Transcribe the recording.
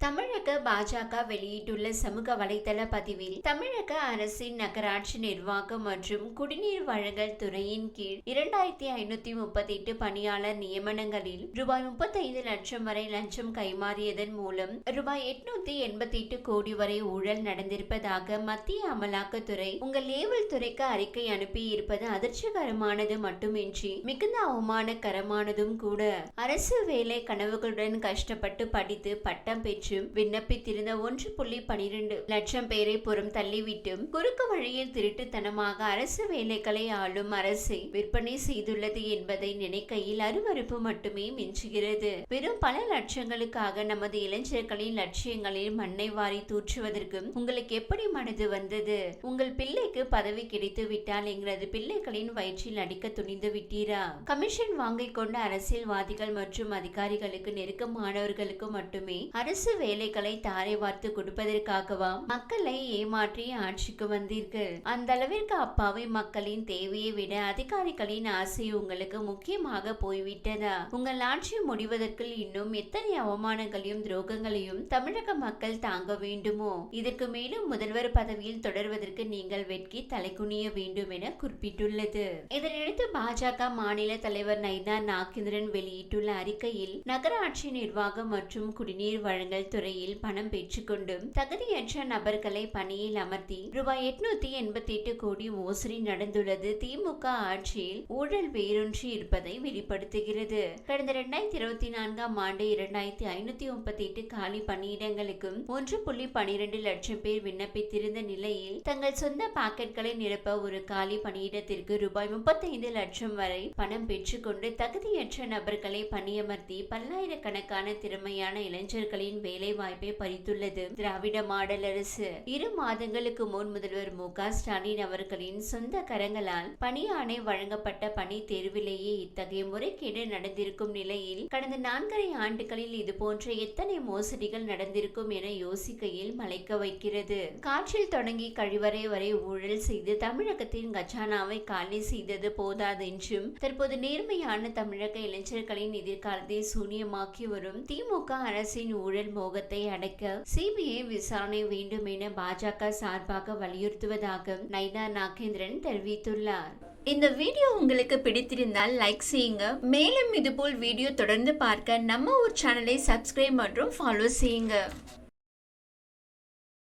தமிழக பாஜக வெளியிட்டுள்ள சமூக வலைதள பதிவில் தமிழக அரசின் நகராட்சி நிர்வாகம் மற்றும் குடிநீர் வழங்கல் துறையின் கீழ் இரண்டாயிரத்தி ஐநூத்தி முப்பத்தி எட்டு பணியாளர் நியமனங்களில் ரூபாய் முப்பத்தைந்து லட்சம் வரை லஞ்சம் கைமாறியதன் மூலம் ரூபாய் எட்நூத்தி எண்பத்தி எட்டு கோடி வரை ஊழல் நடந்திருப்பதாக மத்திய அமலாக்கத்துறை உங்கள் லேவல் துறைக்கு அறிக்கை அனுப்பி இருப்பது அதிர்ச்சிகரமானது மட்டுமின்றி மிகுந்த அவமானகரமானதும் கூட. அரசு வேலை கனவுகளுடன் கஷ்டப்பட்டு படித்து பட்டம் பெற்று என்றும் விண்ணப்பித்திருந்த ஒன்று புள்ளி பனிரெண்டு லட்சம் பேரை புறம் தள்ளிவிட்டும் குறுக்கு வழியில் திருட்டுத்தனமாக அரசு வேலைகளை ஆளும் அரசை விற்பனை செய்துள்ளது என்பதை நினைக்கையில் அருவறுப்பு மட்டுமே மிஞ்சுகிறது. வெறும் பல லட்சங்களுக்காக நமது இளைஞர்களின் லட்சியங்களில் மண்ணை வாரி தூற்றுவதற்கும் உங்களுக்கு எப்படி மனது வந்தது? உங்கள் பிள்ளைக்கு பதவி கிடைத்து விட்டால் எங்களது பிள்ளைகளின் வயிற்றில் அடிக்க துணிந்து விட்டீரா? கமிஷன் வாங்கிக் கொண்ட அரசியல்வாதிகள் மற்றும் அதிகாரிகளுக்கு நெருக்கமானவர்களுக்கு மட்டுமே அரசு வேலைகளை தாரை வார்த்து கொடுப்பதற்காகவா? மக்களை ஏமாற்றி ஆட்சிக்கு வந்தீர்கள். அந்த அளவிற்கு அப்பாவி மக்களின் தேவையை விட அதிகாரிகளின் ஆசை உங்களுக்கு முக்கியமாக போய்விட்டதா? உங்கள் ஆட்சி முடிவதற்குள் இன்னும் எத்தனை அவமானங்களையும் துரோகங்களையும் தமிழக மக்கள் தாங்க வேண்டுமோ? இதற்கு மேலும் முதல்வர் பதவியில் தொடர்வதற்கு நீங்கள் வெட்கி தலைகுனிய வேண்டும் என குறிப்பிட்டுள்ளது. இதனையடுத்து பாஜக மாநில தலைவர் நைனா நாகேந்திரன் வெளியிட்டுள்ள அறிக்கையில் நகராட்சி நிர்வாகம் மற்றும் குடிநீர் வழங்கல் துறையில் பணம் பெற்றுக்கொண்டும் தகுதியற்ற நபர்களை பணியில் அமர்த்தி ரூபாய் எட்நூத்தி எண்பத்தி எட்டு கோடி மோசடி நடந்துள்ளது. திமுக ஆட்சியில் ஊழல் வேரூன்றி இருப்பதை வெளிப்படுத்துகிறது. கடந்த இரண்டாயிரத்தி இருபத்தி நான்காம் ஆண்டு இரண்டாயிரத்தி ஐநூத்தி முப்பத்தி எட்டு காலி பணியிடங்களுக்கும் ஒன்று புள்ளி பனிரெண்டு லட்சம் பேர் விண்ணப்பித்திருந்த நிலையில் தங்கள் சொந்த பாக்கெட்களை நிரப்ப ஒரு காலி பணியிடத்திற்கு ரூபாய் முப்பத்தைந்து லட்சம் வரை பணம் பெற்றுக்கொண்டு தகுதியற்ற நபர்களை பணியமர்த்தி பல்லாயிரக்கணக்கான திறமையான இளைஞர்களின் வேலை வேலைவாய்ப்பை பறித்துள்ளது. திராவிட மாடல் அரசு இரு மாதங்களுக்கு முன் முதல்வர் மு க ஸ்டாலின் அவர்களின் சொந்த கரங்களால் பணியாணை வழங்கப்பட்ட பணி தேர்விலேயே இத்தகைய முறைகேடு நடந்திருக்கும் நிலையில் கடந்த நான்கரை ஆண்டுகளில் இதுபோன்ற எத்தனை மோசடிகள் நடந்திருக்கும் என யோசிக்கையில் மலைக்க வைக்கிறது. காற்றில் தொடங்கி கழிவறை வரை ஊழல் செய்து தமிழகத்தின் கஜானாவை காலி செய்தது போதாது என்றும் தற்போது நேர்மையான தமிழக இளைஞர்களின் எதிர்காலத்தை சூனியமாக்கி வரும் திமுக அரசின் ஊழல் மோகத்தை அடக்க சிபிஐ விசாரணை வேண்டும் என பாஜக சார்பாக வலியுறுத்துவதாக நைனா நாகேந்திரன் தெரிவித்துள்ளார். இந்த வீடியோ உங்களுக்கு பிடித்திருந்தால் லைக் செய்யுங்க. மேலும் இதுபோல் வீடியோ தொடர்ந்து பார்க்க நம்ம ஒரு சேனலை சப்ஸ்கிரைப் மற்றும் ஃபாலோ செய்யுங்க.